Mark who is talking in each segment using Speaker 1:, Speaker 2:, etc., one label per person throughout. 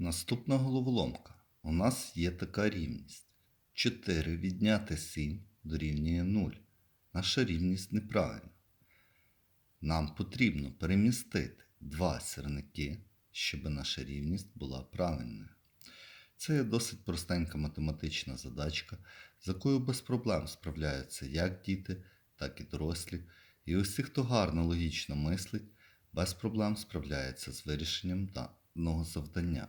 Speaker 1: Наступна головоломка. У нас є така рівність. 4 відняти 7 дорівнює 0. Наша рівність неправильна. Нам потрібно перемістити два сірники, щоб наша рівність була правильною. Це є досить простенька математична задачка, з якою без проблем справляються як діти, так і дорослі. І усі, хто гарно логічно мислить, без проблем справляється з вирішенням даного завдання.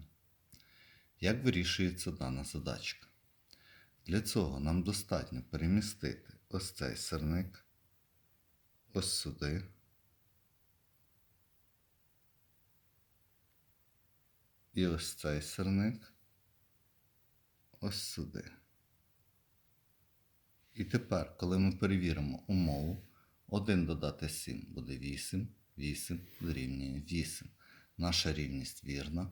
Speaker 1: Як вирішується дана задачка? Для цього нам достатньо перемістити ось цей сирник ось сюди. І ось цей сирник ось сюди. І тепер, коли ми перевіримо умову, 1 додати 7 буде 8, 8 дорівнює 8. Наша рівність вірна.